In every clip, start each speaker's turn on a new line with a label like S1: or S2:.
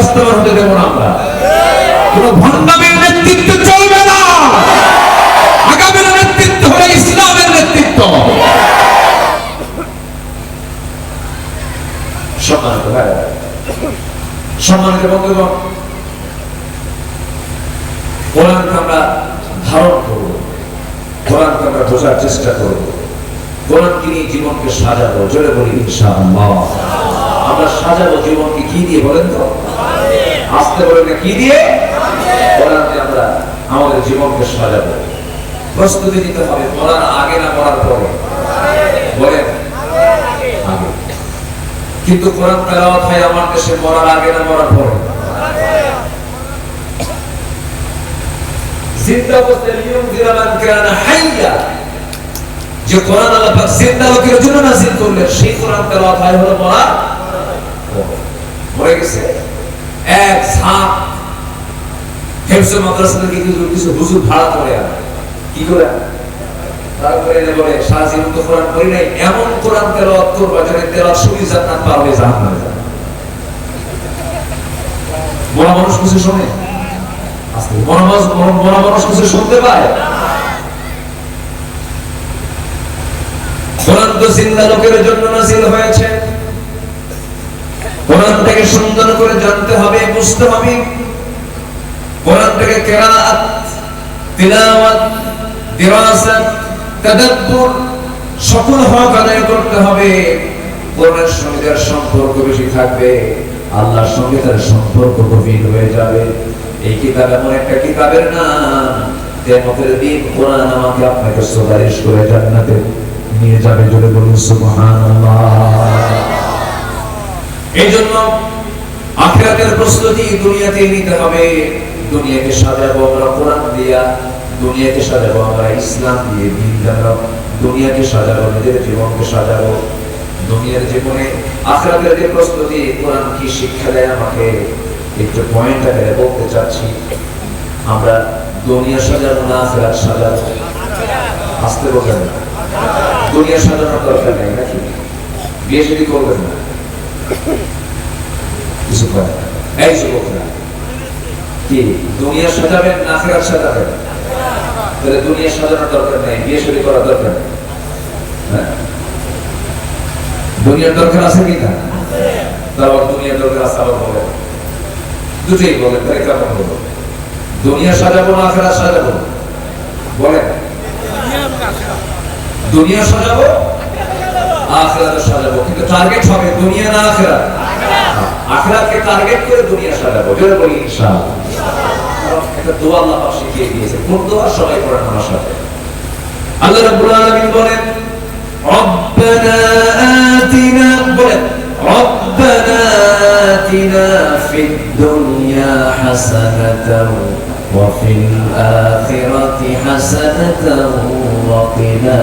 S1: বাস্তবায়ন হতে দেব না আমরা। কোন ভণ্ডামের নেতৃত্ব চলবে না। আগামীর নেতৃত্ব হলো ইসলামের নেতৃত্ব। সম্মানিত সম্মানিত কোরআনকে আমরা ধারণ করব, কোরআনকে আমরা বোঝার চেষ্টা করব। কোরআনকে নিয়ে জীবনকে সাজাবো? জোরে বলি, ইনশাআল্লাহ। আমরা সাজাবো জীবনকে কি দিয়ে বলেন তো? আসতে বলেন কি দিয়ে? কোরআন দিয়ে আমরা আমাদের জীবনকে সাজাবো। প্রস্তুতি নিতে হবে মরার আগে না মরার পরে। বলেন। কিন্তু কোরআন তেলাওয়াত হয় আমার দেশে মরার আগে না মরার পরে। জিন্দা অবস্থায় লিয়ুনজিরা মান কানা হাইয়া। যে কোরআন আল্লাহ পাক জিন্দা লোকের জন্য নাযিল করলেন, সেই কোরআন তেলাওয়াত হয় হলো মরার। মরে গেছে। এক সাপ মাদ্রাসা থেকে কিছু কিছু হুজুর ভাড়া করে আনে। কি করে তারপরে এনে বলে তো কোরআন নাই। এমন কোরআন জান্নাত পার হয়ে মানুষ কিছু শোনে? বড় মানুষ বড় মানুষ কিছু শুনতে পায়? কোরআন তো, জিন্দা লোকের জন্য নাজিল হয়েছে। কোরআনটাকে সুন্দর করে জানতে হবে, বুঝতে হবে। কোরআনটাকে কেরাত, তিলাওয়াত, দিরাসাত, তাদাব্বুর সকল হক আদায় করতে হবে। কোরআনের সঙ্গে যার সম্পর্ক বেশি থাকবে, আল্লাহর সঙ্গে তার সম্পর্ক গভীর হয়ে যাবে। এই কিতাব এমন একটা কিতাবের নাম, কিয়ামতের দিন কোরআন আমাকে আপনাকে সুপারিশ করে জান্নাতে নিয়ে যাবে। জোরে বলুন, সুবহানাল্লাহ। এই জন্য আখিরাতের প্রস্তুতি দুনিয়াতে নিতে হবে। দুনিয়াকে সাজাবো আমরা কোরআন দিয়া, দুনিয়াকে সাজাবো আমরা ইসলাম দিয়ে, দিন জানাব দুনিয়াকে সাজাবো, নিজের জীবনকে সাজাবো। দুনিয়ার জীবনে আখিরাতের যে প্রস্তুতি, কোরআন কি শিক্ষা দেয় আমাকে? একটু পয়েন্ট আকারে বলতে চাচ্ছি। আমরা দুনিয়া সাজাবো না আখিরাত সাজাবো? আসতে বলবেন না। দুনিয়া সাজানোর দরকার নেই নাকি? বিয়ে যদি করবেন না। এই যুবকরা, কি, দুনিয়া সাজাবেন না সাজাবেন? তাহলে দুনিয়া সাজানোর দরকার নেই, বিয়ে শুরু করার দরকার হ্যাঁ? দুনিয়ার দরকার আছে কি না? তারপর দুনিয়ার দরকার আছে আবার বলেন। দুটোই বলেন, তাহলে কেমন হলো? দুনিয়া সাজাবো না আখিরাত সাজাবো? বলেন। দুনিয়া সাজাবো আখিরাত সাজাবো কিন্তু টার্গেট হবে দুনিয়া না আখিরাত আখিরাতকে টার্গেট করে দুনিয়া সাজাবো জোরে বলি ইনশাআল্লাহ কারণ একটা দোয়া আল্লাহ পাক শিখিয়ে দিয়েছে কোন দোয়া সবাই পড়েন আমার সাথে আল্লাহ রাব্বুল আলামিন বলেন রব্বানা আতিনা বলেন রব্বানা আতিনা ফিদ দুনিয়া হাসানাতাও وفي الآخرة حسنة وقنا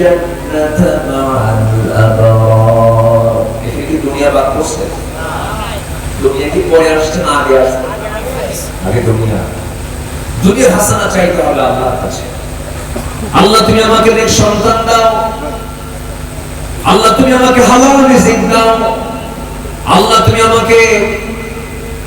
S1: الجنة مع الأبرار এখানে কি দুনিয়া বাদ করছে দুনিয়া কি পরে আসছে না আগে আসছে আগে দুনিয়া দুনিয়ার হাসানা চাইতে হবে আল্লাহর কাছে আল্লাহ তুমি আমাকে নেক সন্তান দাও আল্লাহ তুমি আমাকে হালাল রিজিক দাও আল্লাহ তুমি আমাকে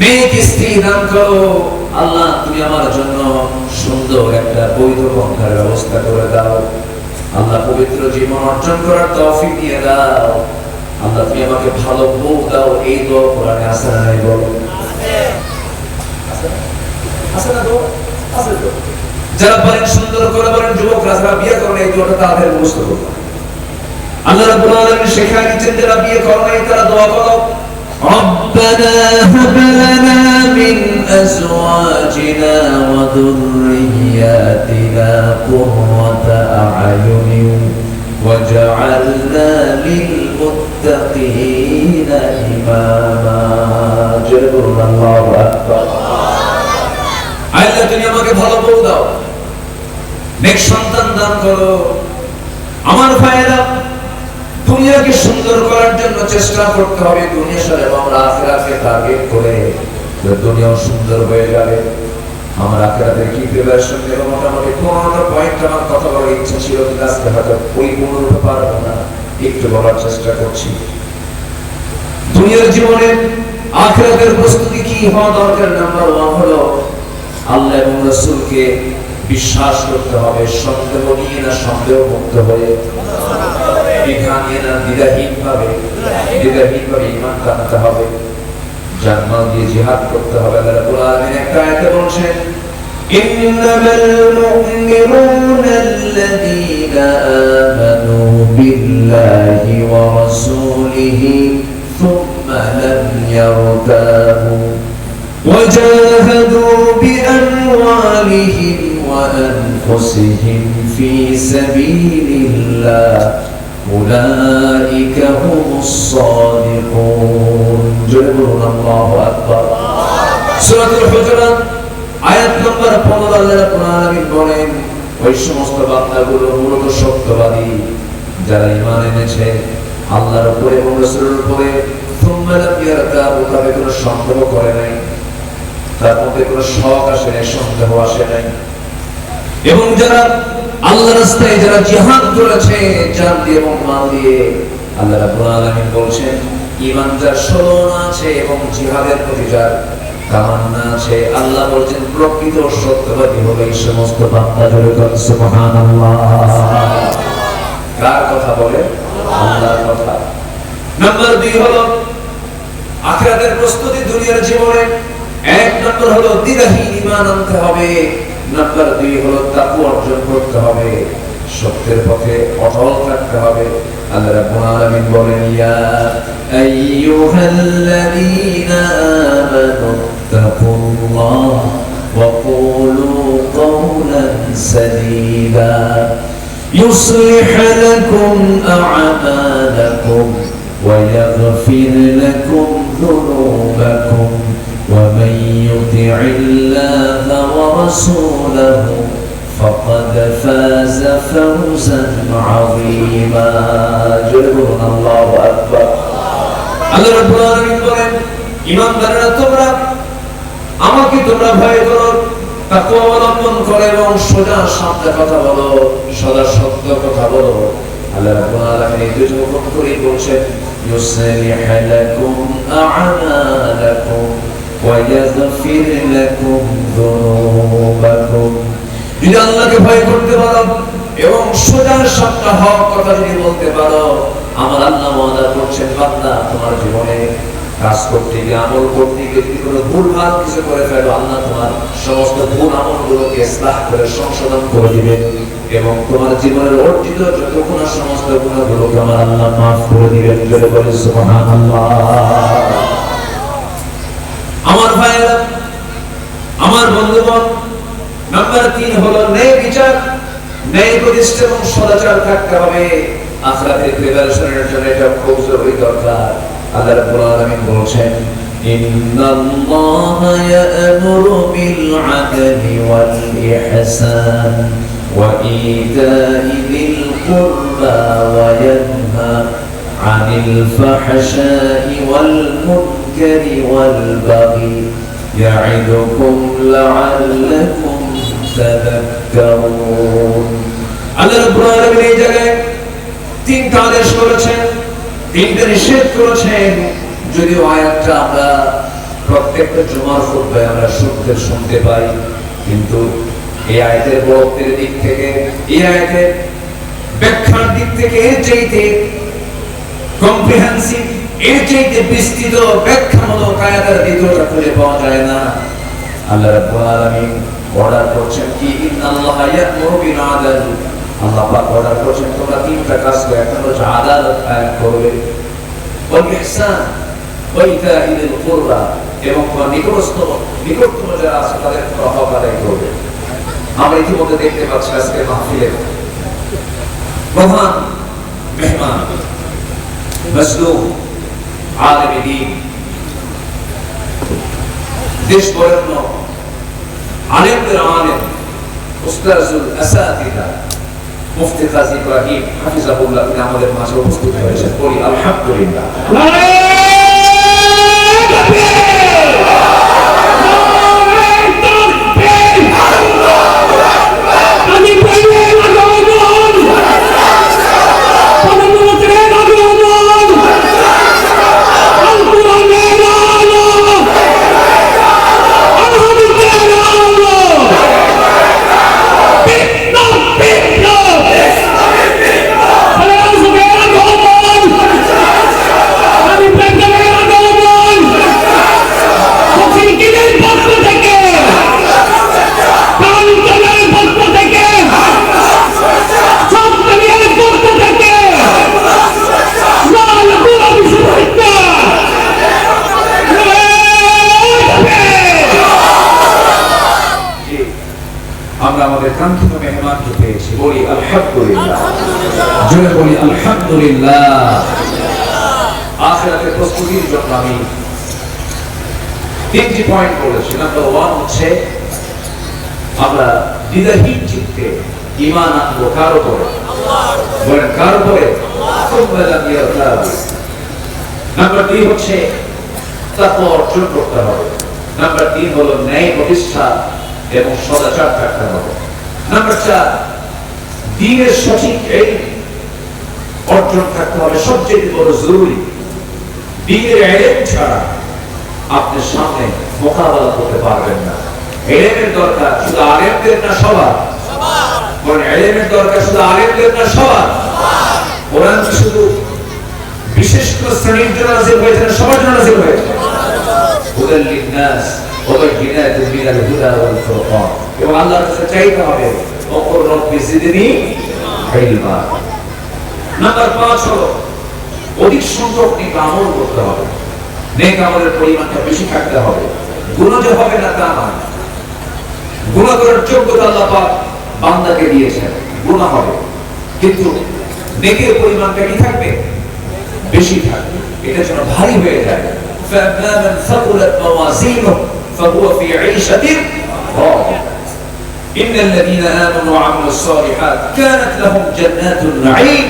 S1: মেয়ে স্ত্রী দান করো আল্লাহ তুমি আমার জন্য সুন্দর একটা বৈধ পন্থার ব্যবস্থা করে দাও আল্লাহ পবিত্র জীবন অর্জন করার তৌফিক দিয়ে দাও আল্লাহ তুমি আমাকে ভালো বউ দাও এই দোয়া কোরআনে আছে না নাই বলো আছে না? আছে না দোয়া? আছে তো। যারা বলেন সুন্দর করে বলেন যুবকরা যারা বিয়ে করেন এই দোয়াটা তাদের মুখস্থ করবে আল্লাহ রাব্বুল আলামিন শেখায় দিচ্ছেন যারা বিয়ে করে নাই তারা দোয়া করো ربنا هب لنا من أزواجنا وذرياتنا قرة أعين وجعلنا للمتقين إماما جل الله أكبر আল্লাহ তুমি আমাকে ভালো বউ দাও নেক সন্তান দান করো আমার ভাইয়েরা দুনিয়াকে সুন্দর করার জন্য চেষ্টা করতে হবে দুনিয়া সাথে আমরা আখেরাকে টার্গেট করে যে দুনিয়াও সুন্দর হয়ে যাবে আমার আখেরাতের কি নেব মোটামুটি পয়েন্ট আমার কথা বলার ইচ্ছা ছিল পারব না। একটু বলার চেষ্টা করছি। আল্লাহ বিশ্বাস করতে হবে, সন্দেহ নিয়ে না সন্দেহ মুক্ত হয়ে। দ্বিধা নিয়ে না দ্বিধাহীন ভাবে দ্বিধাহীন ভাবে ইমান হবে। জানমাল দিয়ে জিহাদ করতে হবে আল্লাহ রাব্বুল আলামিন একটা আয়াতে বলছেন إنما المؤمنون الذين آمنوا بالله ورسوله ثم لم يرتابوا وجاهدوا بأموالهم وأنفسهم في سبيل الله أولئك هم الصادقون জোরে বলুন, আল্লাহু আকবার। সূরাতুল হুজুরাত, আয়াত নম্বর 15 আল্লাহ রাব্বুল বলেন, ওই সমস্ত বান্দাগুলো মূলত সত্যবাদী। যারা ঈমান এনেছে, আল্লাহর উপরে এবং রাসূলের উপরে, সুম্মা লাম ইয়ারতাবু তাদের কোনো সন্দেহ করে নাই। তার মধ্যে কোনো শখ আসে নাই, সন্দেহ আসে নাই। এবং যারা আল্লাহ রাস্তায় যারা জিহাদ করেছে, জান দিয়ে এবং মাল দিয়ে আল্লাহ রাব্বুল আলামিন বলছেন ঈমান যার আছে এবং জিহাদের প্রতি যার তামান্না আছে, আল্লাহ বলছেন, প্রকৃত সত্যবাদী হবে এই সমস্ত বান্দা জোরে কার কথা বলে? আল্লাহর কথা। নাম্বার দুই হলো, আখিরাতের প্রস্তুতি দুনিয়ার জীবনে। এক নম্বর হলো দ্বিধাহীন ঈমান আনতে হবে। নাম্বার দুই হলো তাকু অর্জন করতে হবে। সত্যের পথে অটল থাকতে হবে আল্লাহ রাব্বুল আলামিন বলেন ইয়া আইয়ুহাল্লাযীনা আমানু তাকুল্লাহ ওয়া কুলু কওলান সাদীদা يصلح لكم أعمالكم ويغفر لكم ذنوبكم ومن يطع الله ورسوله فقد فاز فوزا عظيما جبرنا الله أكبر আল্লাহ রাব্বুল আলামিন বলেন ইমানদাররা তোমরা আমাকে তোমরা ভয় করো তাকওয়া অবলম্বন করো এবং সোজা সামনে কথা বলো সদা সত্য কথা বলো আল্লাহ রাব্বুল আলামিন এই দুটো হুকুম করে বলছেন يصلح لكم أعمالكم ويغفر لكم ذنوبكم যদি আল্লাহকে ভয় করতে পারো এবং সোজা সাপটা হক কথা যদি বলতে পারো, আমার আল্লাহ ওয়াদা করছেন, বান্দা, তোমার জীবনে কাজ করতে গিয়ে, আমল করতে গিয়ে যদি কোনো ভুল ভালো কিছু করে ফেলো। আল্লাহ তোমার সমস্ত ভুল আমলগুলোকে ইসলাহ করে সংশোধন করে দিবেন এবং তোমার জীবনের অর্জিত যত গুণা সমস্ত গুণাগুলোকে আমার আল্লাহ মাফ করে দিবেন। বলে বলে সুবহানাল্লাহ। নাম্বার তিন হলো ন্যায় বিচার ন্যায় প্রতিষ্ঠা এবং সদাচার থাকতে হবে আখরাতের প্রিপারেশনের জন্য এটা খুব জরুরি দরকার আল্লাহ রাব্বুল আলামিন বলছেন إن الله يأمر بالعدل والإحسان وإيتاء ذي القربى وينهى عن الفحشاء والمنكر والبغي يعدكم لعلكم তাযাক্কারুন আল্লাহ রাব্বুল আলামিন এই জায়গায় তিনটা আদেশ করেছেন, তিনটা নিষেধ করেছেন। যদিও আয়াতটা আমরা প্রত্যেকটা জুমার খুতবায় আমরা শুনতে শুনতে পাই, কিন্তু এই আয়াতের বক্তের দিক থেকে, এই আয়াতের ব্যাখ্যার দিক থেকে এর চাইতে কম্প্রিহেন্সিভ এর চাইতে বিস্তৃত ব্যাখ্যামূলক আয়াতের দ্বিতীয়টা খুঁজে পাওয়া যায় না। আল্লাহ রাব্বুল আলামিন অর্ডার করছেন কি ইন্নাল্লাহ ইয়া'মুরু বিল আদল আল্লাহ পাক অর্ডার করছেন তোমরা তিনটা কাজ করো একটা হচ্ছে আদালত কায়েম করবে ওয়াল ইহসান ওয়া ইতা'i যিল কুরবা এবং তোমার নিকটস্থ নিকটতম যারা আছে তাদের তোমরা হক আদায় করবে আমরা ইতিমধ্যে দেখতে পাচ্ছি আজকে মাহফিলে প্রধান মেহমান মজলুম আলেম দ্বীন দেশ বরেণ্য আলেমদের আলেম উস্তাজুল আসাতিদা, মুফতি কাজী ইব্রাহিম হাফিজাহুল্লাহ, তিনি আমাদের মাঝে উপস্থিত হয়েছেন। বলি, আলহামদুলিল্লাহ। আলহামদুলিল্লাহ। ওয়ান হচ্ছে তারপর অর্জন করতে হবে। নাম্বার তিন হলো ন্যায় প্রতিষ্ঠা এবং সদাচার থাকতে হবে। নাম্বার সঠিক এই অর্জন থাকতে হবে। সবচেয়ে বড় জরুরি দিনের এলেম ছাড়া আপনি সামনে মোকাবেলা করতে পারবেন না। এলেমের দরকার শুধু আলেমদের না সবার? এলেমের দরকার শুধু আলেমদের না সবার? শুধু বিশেষ কোন শ্রেণির জন্য হয়েছে না সবার জন্য হয়েছে? এবং চাইতে হবে ইলমা। নাম্বার 5 হলো অধিক সংখ্যক নেক আমল করতে হবে নেক আমলের পরিমাণটা বেশি থাকতে হবে গুনাহ যে হবে না তা নয় গুনাহ করার যোগ্যতা আল্লাহ পাক বান্দাকে দিয়েছেন গুনাহ হবে কিন্তু নেকের পরিমাণটা কি থাকবে বেশি থাকবে এটা যেন ভারী হয়ে যায় فأما من ثقلت موازينه فهو في عيشة راضية إن الذين آمنوا وعملوا الصالحات كانت لهم جنات النعيم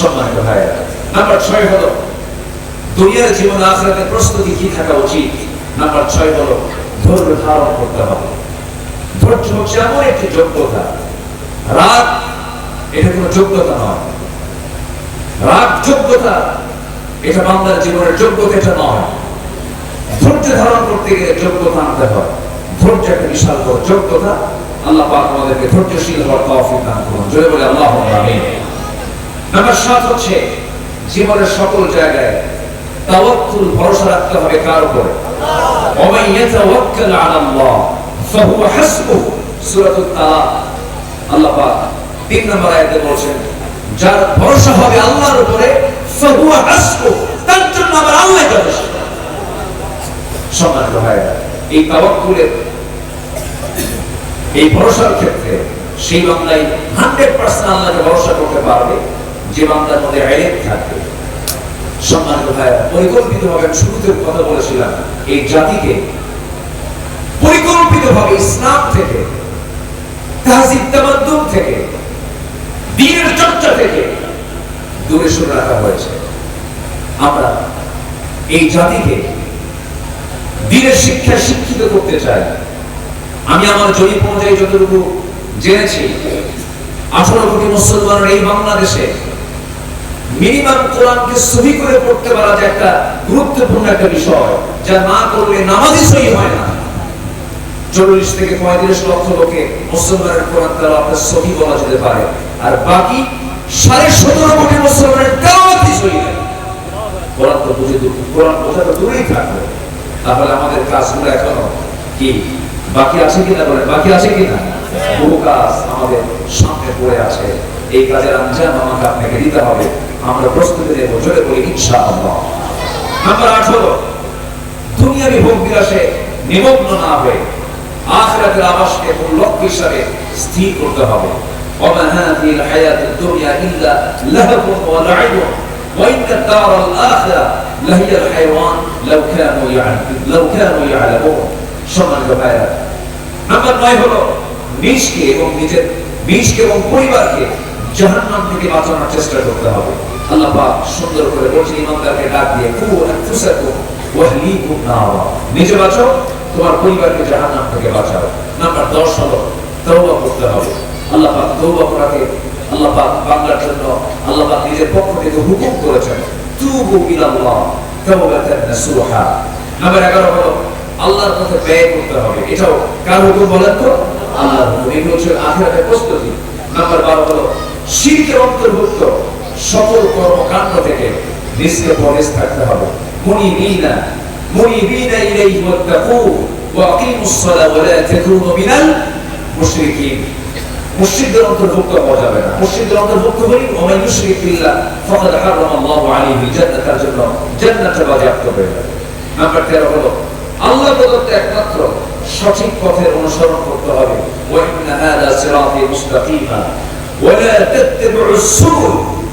S1: সম্মানিত ভাইয়া নাম্বার ছয় হলো, দুনিয়ার জীবন আখরাতের প্রস্তুতি কি থাকা উচিত? নাম্বার ছয় হলো, ধৈর্য ধারণ করতে হবে। ধৈর্য হচ্ছে এমন একটি যোগ্যতা। রাগ, এটা কোনো যোগ্যতা নয়। রাগ যোগ্যতা, এটা বাংলার জীবনের যোগ্যতা এটা নয়। ধৈর্য ধারণ করতে গেলে যোগ্যতা আনতে হয় ধৈর্য একটা বিশাল বড় যোগ্যতা। আল্লাহ পাক আমাদেরকে ধৈর্যশীল হওয়ার তৌফিক দান করুন। জয় বলে আল্লাহ আমিন। নাম্বার সাত হচ্ছে জীবনের সকল জায়গায় তাওয়াক্কুল ভরসা রাখতে হবে কার উপর? ওমান ইয়াতাওয়াক্কাল আলাল্লাহ, ফাহুয়া হাসবুহু। সূরাতুত তালাক। আল্লাহ পাক তিন নম্বর আয়াতে বলছেন, যার ভরসা হবে আল্লাহর উপরে, ফাহুয়া হাসবুহু। তার জন্য আবার আল্লাহ যথেষ্ট সম্মানিত ভাইরা এই তাওয়াক্কুলের, এই ভরসার ক্ষেত্রে সেই বাংলায় হান্ড্রেড পার্সেন্ট আল্লাহকে ভরসা করতে পারবে। যে বান্দার মধ্যে আইন থাকবে। সম্মানিত আমি শুরুতে কথা বলেছিলাম, এই জাতিকে ইসলাম থেকে থেকে, দিনের চর্চা থেকে দূরে সরে রাখা হয়েছে। আমরা এই জাতিকে দিনের শিক্ষা শিক্ষিত করতে চাই। আমি আমার জরিপ অনুযায়ী যতটুকু জেনেছি, আঠারো কোটি মুসলমানের এই বাংলাদেশে মিনিমাম কোরআনকে সহি করে পড়তে পারা একটা গুরুত্বপূর্ণ একটা বিষয়, যা না করলে নামাজই সহি হয় না। চল্লিশ থেকে পঁয়ত্রিশ লক্ষ লোকে মুসলমানের কোরআন তারা আপনার সহি বলা যেতে পারে, আর বাকি সাড়ে সতেরো কোটি মুসলমানের সহি কোরআন তো বুঝে কোরআন বোঝা তো দূরেই থাকবে। তাহলে আমাদের কাজগুলো এখনও কি? বাকি আছে কিনা বলেন? বাকি আছে কিনা? বহু কাজ আমাদের সামনে পড়ে আছে। এই কাজের আঞ্জাম আমাকে আপনাকে দিতে হবে আমরা প্রস্তুতি নেব জোরে বলি ইনশা আল্লাহ নাম্বার আট হলো দুনিয়াবি ভোগ বিলাসে নিমগ্ন না হয়ে আখিরাতের আবাসকে মূল লক্ষ্য হিসাবে স্থির করতে হবে وما هذه الحياة الدنيا إلا لهب ولعب وإن الدار الآخرة لهي الحيوان لو كانوا يعلمون لو كانوا يعلمون সম্মানিত ভাইরা নাম্বার নয় হলো নিজকে এবং নিজের নিজকে এবং পরিবারকে জাহান্নাম থেকে বাঁচানোর চেষ্টা করতে হবে। আল্লাহ পাক সুন্দর করে বলছেন, ইমানদারকে ডাক দিয়ে কু আনফুসাকুম ওয়াহলিকুম নারা নিজে বাঁচাও তোমার পরিবারকে জাহান্নাম থেকে বাঁচাও। নাম্বার 10 হলো, তওবা করতে হবে। আল্লাহ পাক তওবা করাকে, আল্লাহ পাক বাংলার জন্য আল্লাহ পাক নিজের পক্ষ থেকে হুকুম করেছেন, তুবু ইলাল্লাহ তাওবাতান নাসুহা। নাম্বার 11 হলো, আল্লাহর পথে ব্যয় করতে হবে। এটাও কার হুকুম বলেন তো? আল্লাহর হুকুম। এগুলো হচ্ছে আখিরাতের প্রস্তুতি। নাম্বার 12 হলো শিরকের অন্তর্ভুক্ত সকল কর্মকাণ্ড থেকে নিজকে পরেশ থাকতে হবে। ইলাইহি ওয়াত্তাকু ওয়া আকিমুস সালাহ ওয়া লা তাকুনু মিনাল মুশরিকিন। মুশরিকদের অন্তর্ভুক্ত হওয়া যাবে না। মুশরিকদের অন্তর্ভুক্ত হই ওমান ইউশরিক বিল্লাহ, ফাকাদ হারাম আল্লাহু আলাইহি জান্নাতার জন্য জান্নাতে বাজেয়াপ্ত হয়ে যাবে। নাম্বার 13 হলো, আল্লাহ প্রদত্ত একমাত্র সঠিক পথের অনুসরণ করতে হবে। ওয়া ইন্না হাদা সিরাতি মুস্তাকিমা ولا تتبعوا السبل.